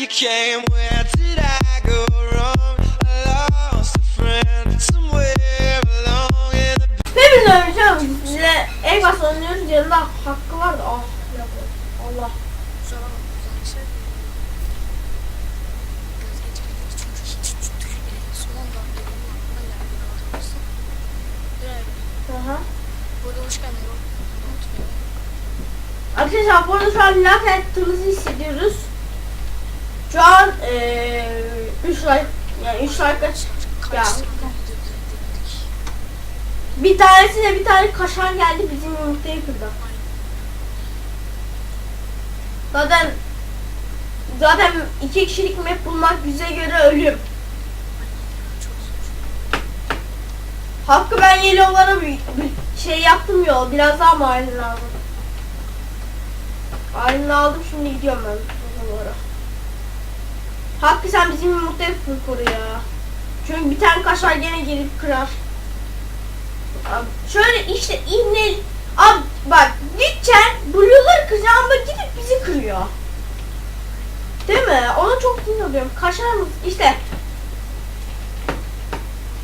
you came, where did I go wrong? I lost a friend somewhere along in the Hepinize önce size el baslanıyoruz yanında hakkı var da ah Allah. Aha. Burada hoş şu an ettiğimizi hissediyoruz. Şu an eee 3 like yani 3 like kaç ya bir tanesine bir tane kaşar geldi bizim yumurtayı kırdı. Zaten zaten iki kişilik map bulmak bize göre ölüm. Hakkı ben yellow'lara bir, bir şey yaptım yol. Biraz daha mahallen aldım. Mahallen aldım şimdi gidiyorum ben yellow'lara. Hakkı sen bizim yumurtayı koru ya. Çünkü bir tane kaşar gene gelip kırar. Abi, şöyle işte inle... Abi bak gideceksin blue'ları kıracaksın ama gidip bizi kırıyor. Değil mi? Ona çok sinir oluyorum. Kaşar mı? İşte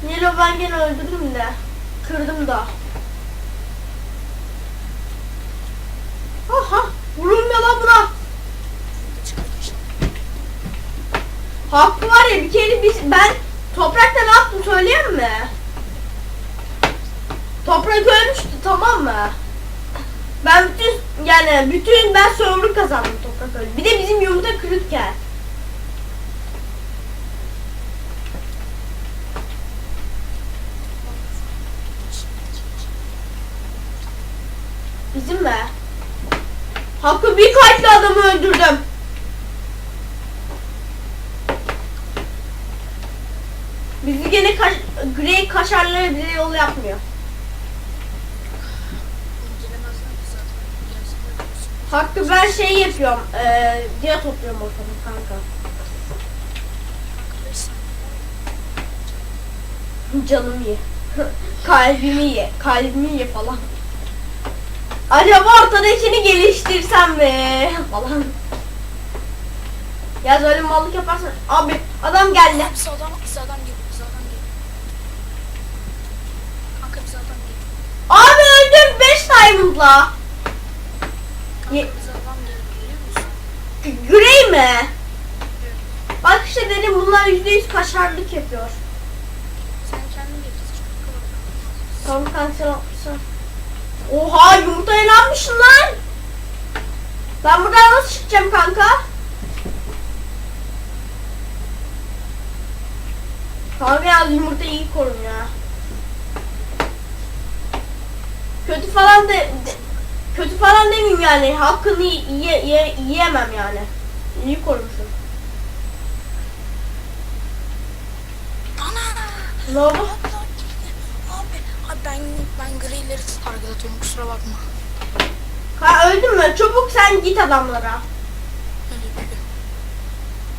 Yellow ben gene öldürdüm de. Kırdım da. Aha! Vurulmuyor lan buna. Burada çıkardı işte. Hakkı var ya bir kere biz, ben toprakta ne yaptım söyleyeyim mi? Toprak ölmüştü tamam mı? Ben bütün yani bütün ben server kazandım toprak öldü. Bir de bizim yumurta kırıkken. Bizim mi? Hakkı bir kalpli adamı öldürdüm. Bizi gene kaş, Grey kaşarlara bile yol yapmıyor. Hakkı ben şey yapıyorum. Eee diye topluyorum ortamı kanka. Kanka 5 saniye. Canımı ye. Kalbimi ye. Kalbimi ye falan. Acaba ortadakini geliştirsem mi? Falan. Ya böyle mallık yaparsan. Abi adam geldi. Bize adam, bize adam geliyor. Bize adam geliyor. Kanka bize adam geliyor. Abi öldüm 5 diamond'la. Grey mi? Bak işte dedim bunlar %100 kaşarlık yapıyor. Sen kendin getirsin. Çok kalabalık. Tam kanser yapmışsın. Oha yumurta elenmişsin lan. Ben buradan nasıl çıkacağım kanka? Kanka ya yumurta iyi korun ya. Kötü falan de, de- kötü falan demeyeyim yani. Hakkını yiye, yiye, yiyemem yani. İyi korumuşsun. Ana! Oldu? Abi Abi, ben ben grileri target atıyorum kusura bakma. Ha öldün mü? Çabuk sen git adamlara.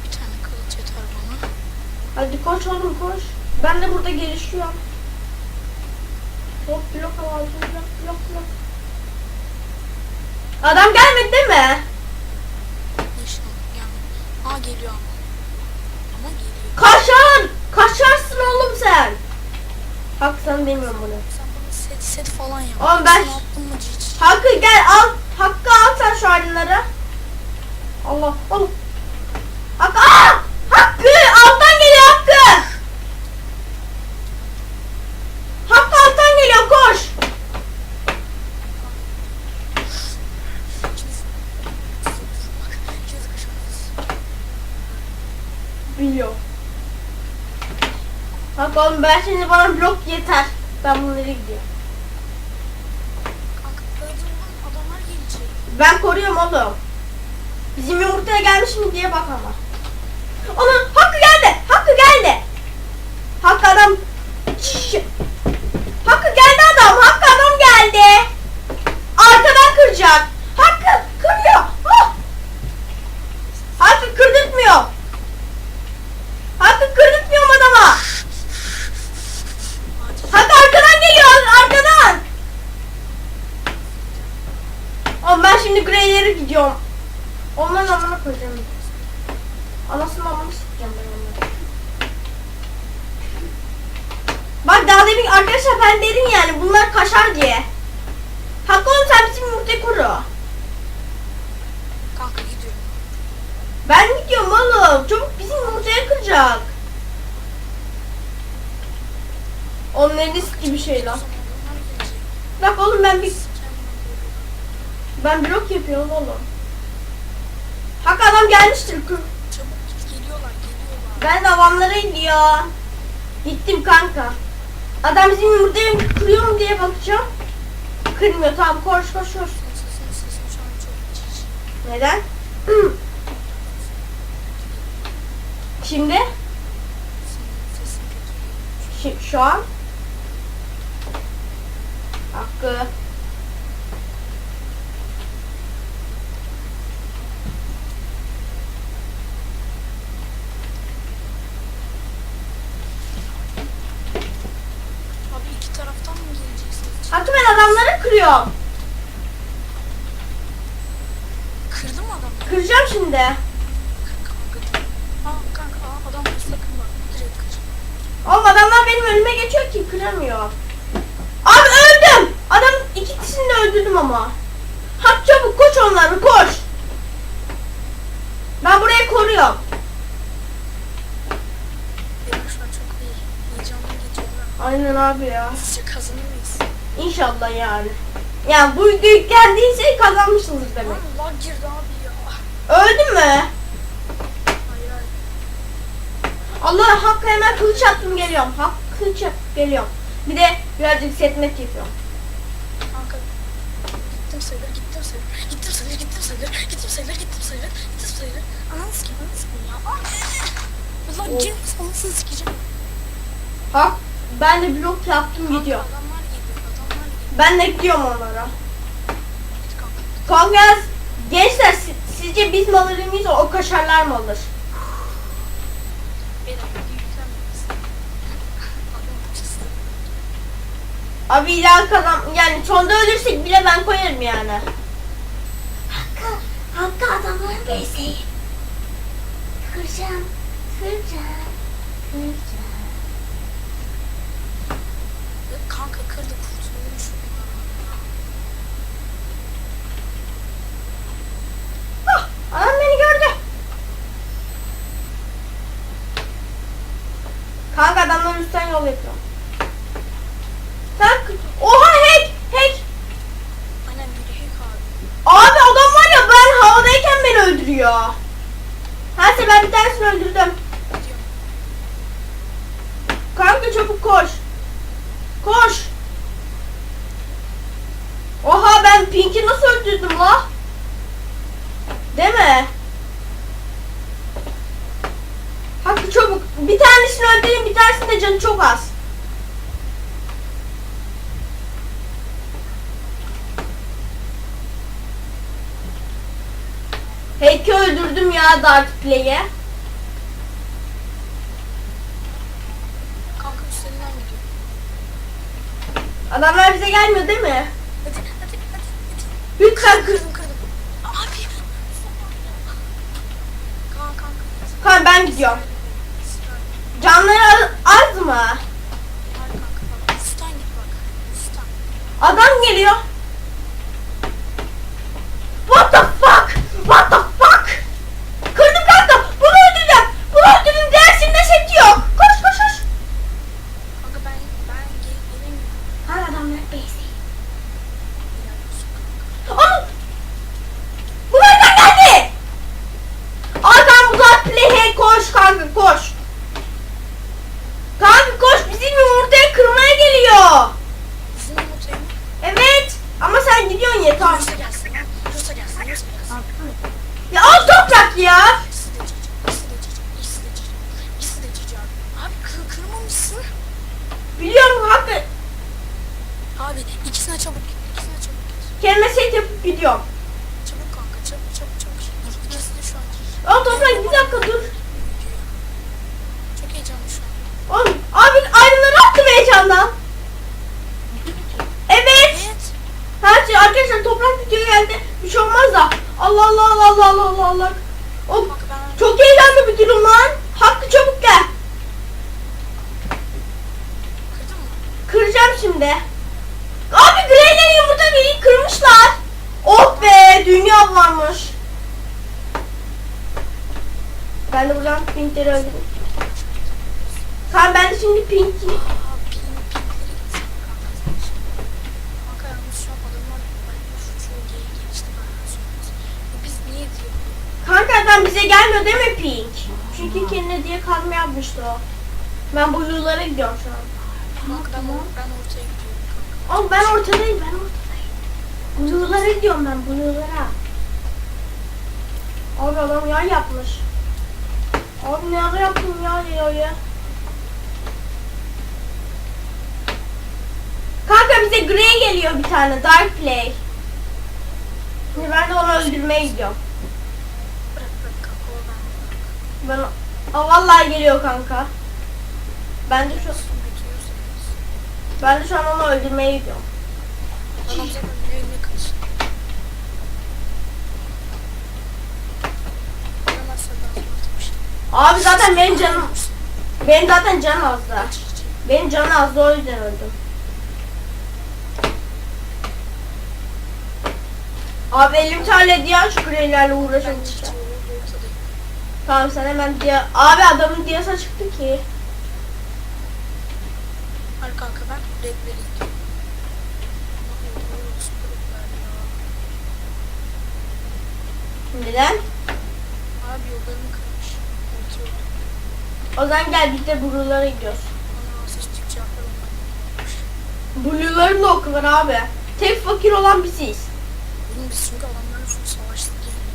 Bir tane kılıç yeter bana. Hadi koş oğlum koş. Ben de burada gelişiyorum. Hop blok aldım blok blok blok. Adam gelmedi değil mi? Aa geliyor ama. Ama geliyor. Kaşar! Kaşarsın oğlum sen. Bak sen demiyorum bunu. Sen bana set set falan yap. Oğlum ben- mı cici? Hakkı gel al. Hakkı al sen şu halinleri. Allah oğlum. Hakkı aa! Hakkı alttan geliyor Hakkı. Hakkı alttan geliyor koş. İkiniz. Bak ikiniz de kaşındınız. Biliyor. Oğlum ben şimdi bana blok yeter. Ben bunları gidiyorum. Ben koruyorum oğlum. Bizim yumurtaya gelmiş mi diye bak ama. Ana Hakkı geldi. Hakkı geldi. Hakkı adam. Şşş. Hakkı geldi adam. Hakkı adam geldi. Arkadan kıracak. Hakkı kırıyor. Ah! Hakkı kırdırtmıyor. Hakkı kırdırtmıyorum adama. Acil. Hakkı arkadan geliyor. Arkadan. Oğlum ben şimdi greylere gidiyorum. Onların amına koyacağım. Anasını amını sikeceğim ben onları. Bak daha demin arkadaşlar ben dedim yani bunlar kaşar diye. Hakkı oğlum sen bizim yumurtayı koru. Kanka gidiyorum. Ben gidiyorum oğlum. Çabuk bizim yumurtaya kıracak. Onların risk gibi şey gelecek. Bak oğlum ben bir ben blok yapıyorum oğlum. Hak adam gelmiştir. Çabuk git geliyorlar geliyorlar. Ben de avamlara gidiyor. Gittim kanka. Adam bizim yumurtayı kırıyor mu diye bakacağım. Kırmıyor tamam koş koş koş. Neden? Şimdi sesin şu an Hakkı Abi iki taraftan mı geleceksiniz? Hakkı ben adamları kırıyorum. Kırdı mı adam? Kıracağım şimdi. Aa kanka adam. Oğlum adamlar benim önüme geçiyor ki kıramıyor. Adam ikisini de öldürdüm ama. Hak çabuk koş onları koş. Ben burayı koruyorum. An çok iyi. Heyecanlı geçiyorlar. Aynen abi ya. Sizce kazanır mıyız? İnşallah yani. Yani bu video yükleldiyse kazanmışsınız demek. Lan lag girdi abi ya. Öldün mü? Hayır hayır. Allah Hakk'a hemen kılıç attım geliyorum. Hak kılıç geliyorum. Bir de birazcık setmek yapıyorum. Sayılır gittim sayılır. Gittim sayılır gittim sayılır. Gittim sayılır gittim sayılır. Gittim sayılır. Ananı sikeyim ananı sikeyim ya. Aa, Lan girmiş anasını sikeceğim. Hak ben de blok yaptım gidiyor. Adamlar geliyor adamlar geliyor. Ben de gidiyorum onlara. Git kanka. Gençler si- sizce biz mi alır mıyız o kaşarlar mı alır? Bir. Adam uçuştu. Abi illa kazan yani sonda ölürsek bile ben koyarım yani. Hakkı, Hakkı adamların bezeyi. Kıracağım, kıracağım, kıracağım. Kanka kırdı kurtulmuş. Hah, adam beni gördü. Kanka adamların üstten yol yapıyor. Sen oha hack hack. Aynen biri hack abi. Abi adam var ya ben havadayken öldürüyor. Her ben bir tanesini öldürdüm. Kanka çabuk koş. Koş. Oha ben Pink'i nasıl öldürdüm la? Değil mi? Hakkı çabuk. Bir tanesini öldüreyim bir tanesinin de canı çok az. Hack'i öldürdüm ya Dark Play'e. Kanka üstlerinden gidiyor. Adamlar bize gelmiyor değil mi? Hadi hadi hadi. hadi. Lütfen kır. Kırdım kırdım. Abi. Kanka kanka. Kanka ben gidiyorum. Canları az- mı? Adam geliyor. What the fuck? What the Bir şey olmaz da. Allah Allah Allah Allah Allah Allah Allah. O, çok eğlendi bir durum lan. Hakkı çabuk gel. Kıracağım şimdi. Abi Grey'le yumurta beni kırmışlar. Oh be dünya varmış. Ben de buradan pinkleri öldürdüm. Tamam ben de şimdi pinki Kanka adam bize gelmiyor değil mi pink? Çünkü kendine diye kazma yapmıştı o. Ben blue'lara gidiyorum şu an. Kanka ben, or- ben ortaya gidiyorum. Oğlum ben ortadayım ben ortadayım. Blue'lara gidiyorum ben blue'lara. Abi adam yay yapmış. Abi ne ara yaptın ya ya ya. Kanka bize Grey geliyor bir tane Dark Play. Şimdi ben de onu öldürmeye gidiyorum. Bırak bırak kanka o ben. Aa, vallahi geliyor kanka. Ben de şu ben de şu an onu öldürmeye gidiyorum. Abi zaten benim canım benim zaten canım azdı. Benim canım azdı o yüzden öldüm. Abi elim terledi ya şu greylerle uğraşamayacağım. Tamam sen hemen diye abi adamın diyasa çıktı ki. Hadi kanka ben vereyim. Neden? Abi yollarını kırmış. O zaman gel biz de Blue'lara gidiyoruz. Blue'ların da oku var abi. Tek fakir olan biziz. Oğlum biz çünkü adamlarla çok savaştık yani.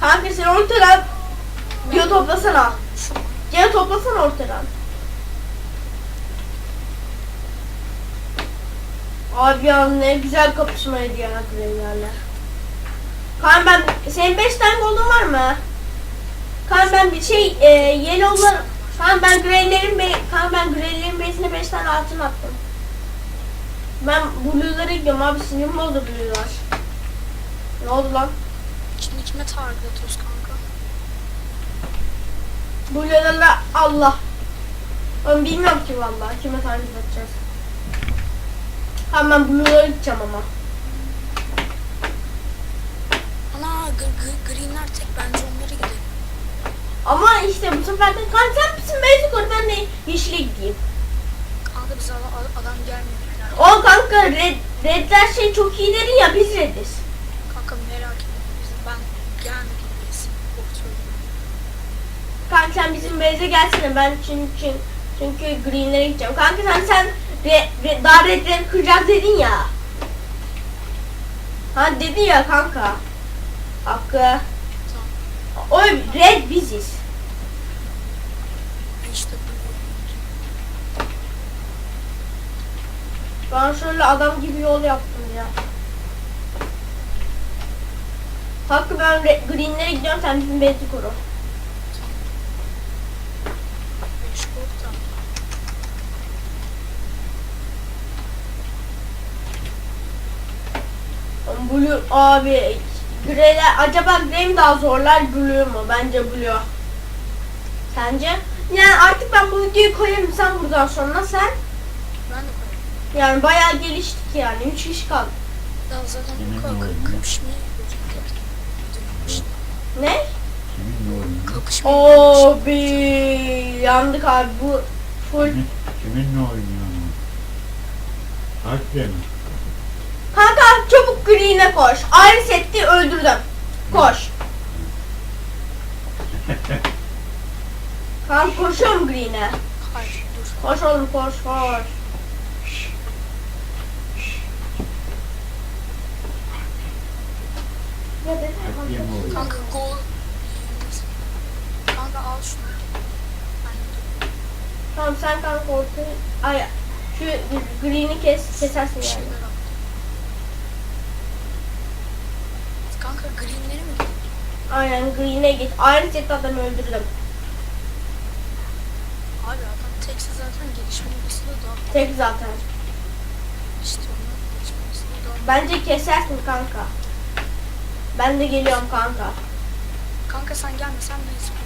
Kanka sen ortadan diyor toplasana. Gel toplasana ortadan. Abi ya ne güzel kapışmaydı ya greylerle. Kan ben senin 5 tane gold'un var mı? Kan ben bir şey e, yellow'lar kan ben greylerin be, kan ben greylerin base'ine 5 tane altın attım. Ben blue'lara gidiyorum abi sinirim bozdu blue'lar. Ne oldu lan? Kime target atıyoruz kanka? Blue'lara Allah. Ben bilmiyorum ki vallahi kime takip edeceğiz. Hemen Blue'lara gideceğim ama. Ana gr gr greenler tek bence onlara gidelim. Ama işte bu sefer de kan sen misin ben de yeşile gideyim. Kanka bize adam, gelmiyor. O kanka red, redler şey çok iyi dedin ya biz rediz. Kanka merak etme bizim ben gelmedim biz. Korkuyorum. Kanka sen bizim base'e gelsene ben çünkü çünkü greenlere gideceğim. Kanka sen sen re, re, daha redleri kıracağız dedin ya. Ha dedi ya kanka. Hakkı. O red biziz. İşte. Ben şöyle adam gibi yol yaptım ya. Hakkı ben re- greenlere gidiyorum sen bizim base'i koru. Korktu. Blue abi Grey'ler acaba Grey mi daha zorlar Blue mu? Bence Blue. Sence? Yani artık ben bu videoyu koyarım sen buradan sonra sen. Ben de koyarım. Yani bayağı geliştik yani 3 kişi kaldı. Ya zaten Kimin bu kadar oyunu? kapışmayı yapacak. İşte Ne? Kapışmayı Abi yandık abi bu full. Kimin, kiminle oynuyor? Harple mi? Kanka çabuk Green'e koş. Ayrı setti öldürdüm. Koş. Kanka koşuyorum Green'e. Dur. Koş oğlum koş koş. Kanka gol. Kanka al şunu. De Tamam sen kanka ortaya... Ay şu green'i kes, kesersin yani. al. Kanka greenleri mi gidelim? Aynen green'e git. Ayrı set adamı öldürdüm. Abi adam tekse zaten gelişme olasılığı daha Tek zaten. işte onun gelişme olasılığı daha Bence kesersin kanka. Ben de geliyorum kanka. Kanka sen gelmesen neyse.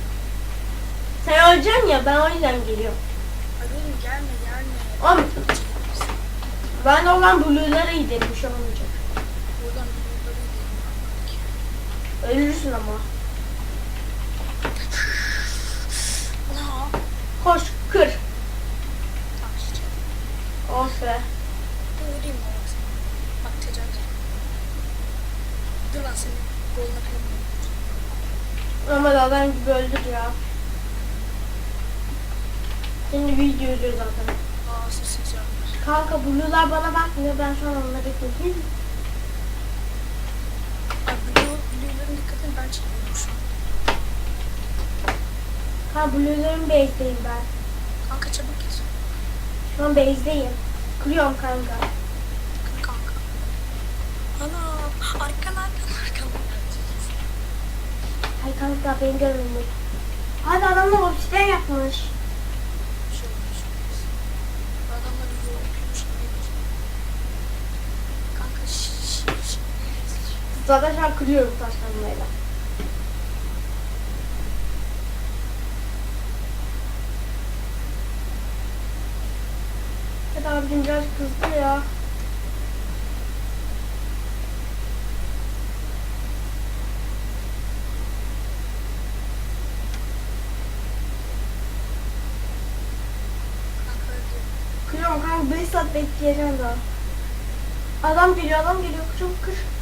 Sen öleceksin ya ben o yüzden geliyorum. Hadi gelme gelme. Oğlum ben olan blue'lara gidelim şu şey an olacak. Buradan blue'lara gidelim. Ölürsün ama. Koş kır. Of be. Vurayım mı Bak tecavüz. Dur lan senin golüne kalem Ama adam gibi öldü. Video izliyor zaten. Aa sessiz yapmış. Kanka blue'lar bana bakmıyor. Ben şu an onları bekliyorum. Ay blue, blue'ların dikkatini ben çekiyorum şu an. Ha blue'ların base'deyim ben. Kanka çabuk git. Şu an base'deyim. Kırıyorum kanka. Kır kanka. Ana arkan arkan arkan. Ay kanka beni görmüyor. Hadi adamlar obsidian yapmış. Bir şey olmuş. Adamlar bizi okumuş. Kanka şiş şiş. Zaten şu an kırıyorum taşlanmayla. Hadi abicim biraz kızdı ya. Kırıyorum kanka 5 saat bekleyeceğim daha. Adam geliyor adam geliyor çabuk kır.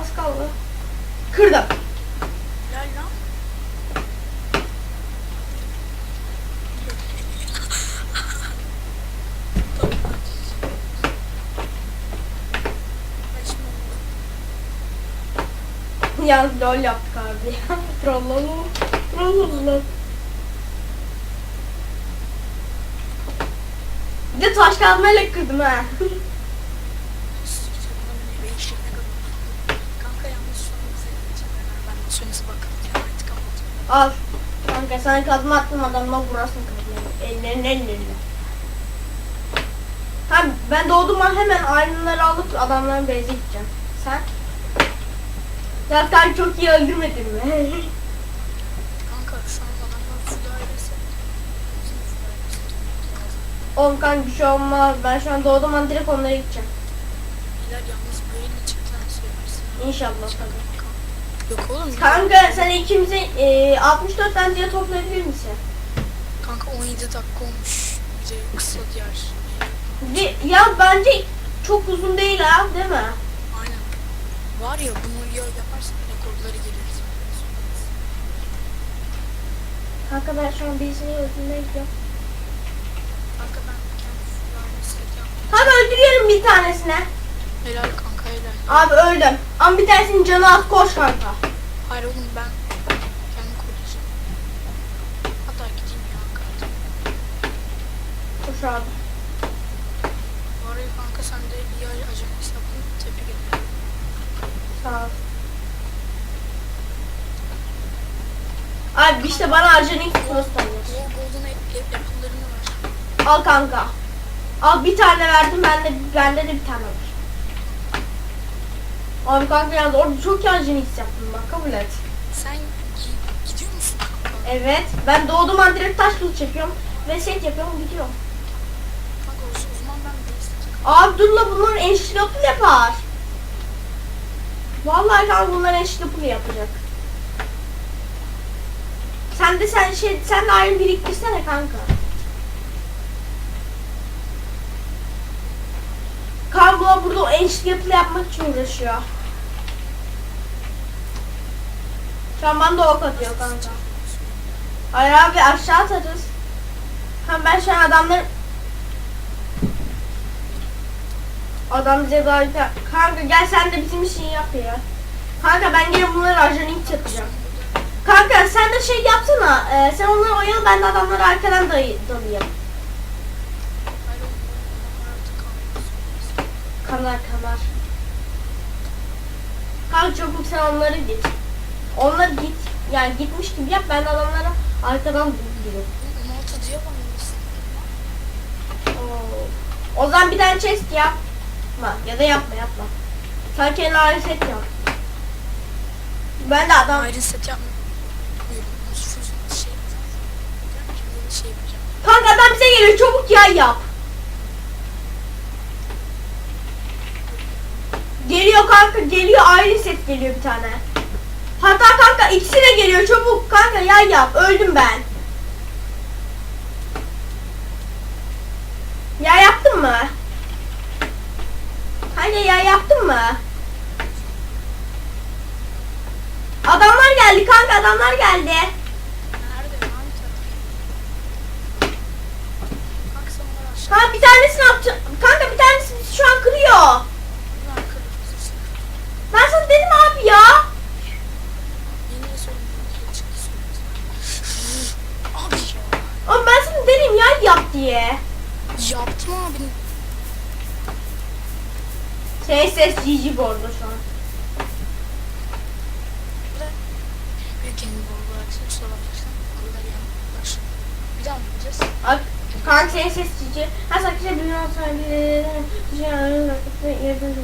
Az kaldı. Kırdım. Yalnız lol yaptık abi. Trollolu. Trollolu. Bir de taş kazmayla kırdım ha. Kanka yalnız şu an bize sönüze bakalım ya artık kapatıyorum. Al. Kanka sen kazma attın adamla vurasın kazmayı. Ellerin ellerine. Tamam ben doğduğum an hemen aynaları alıp adamların base'e gideceğim. Sen? Zaten çok iyi öldürmedin mi? Kanka şu an adamlar full. Oğlum kanka bir şey olmaz. Ben şu an doğduğum an direkt onlara gideceğim. İler yalnız böyle çıktan söylersin. İnşallah tabii. Yok oğlum. Kanka sen ikimize e, 64 tane diye toplayabilir misin? Kanka 17 dakika olmuş. Bir de kısa diğer. Ya bence çok uzun değil ha değil mi? Aynen. Var ya bunu ya yaparsan rekorları geliriz. Kanka ben şu an birisinin öldürmeye gidiyorum. Kanka ben kendi full ailesi yaptım. Kanka öldürüyorum bir tanesine. Helal kanka Abi öldüm. Ama bir tanesinin canı az koş kanka. Hayır oğlum ben kendimi koruyacağım. Hatta gideyim ya kanka. Koş abi. Bu araya kanka sen de iyi ajan hesabını tebrik ederim. Sağ ol. Abi işte bana tanıyor. Gol Golden Apple- Apple'larını ver. Al kanka. Al bir tane verdim bende bende de bir tane var. Abi kanka yalnız orada çok iyi Arjanix yaptım bak kabul et. Sen gi- gidiyor musun? Evet ben doğduğum an direkt taş kılıç yapıyorum ve set yapıyorum gidiyorum. Kanka o o zaman ben basic. Abi dur la bunlar yapı yapar. Vallahi kanka bunlar yapı yapacak. Sen de sen şey sen de ayrı biriktirsene kanka. Kanka burada o enşli yapı yapmak için uğraşıyor. Şu an bana da ok atıyor kanka. Hayır abi aşağı atarız. Hem ben şu an adamları Adam bize daha tane- Kanka gel sen de bizim işini yap ya. Kanka ben gene bunları ajanink yapacağım. Kanka sen de şey yapsana. e, sen onları oyalı ben de adamları arkadan dalayım. Hayır oğlum bu adamlar artık kalmıyor. Kanar kanar. Kanka çabuk sen onları git. Onları git. Yani gitmiş gibi yap ben de adamları arkadan doluyorum. 16 diye bana mısın? Oo. O zaman bir tane chest yapma. Ya da yapma yapma. Sen kendine ayrı set yap. Ben de adam... Iron set yapmıyorum. Şey şey. Kanka adam bize geliyor çabuk yay yap. Geliyor kanka geliyor ayrı set geliyor bir tane. Hatta kanka ikisi de geliyor çabuk kanka yay yap öldüm ben. Ya yaptın mı? Hani ya yaptın mı? Adamlar geldi kanka adamlar geldi. Kanka bir tanesini atacağım. Kanka bir tanesini şu an kırıyor. Ses GG bu arada şu an. Bir daha mı? Bak kanka ses GG. Her sakınca bir an sonra bir yerden yerden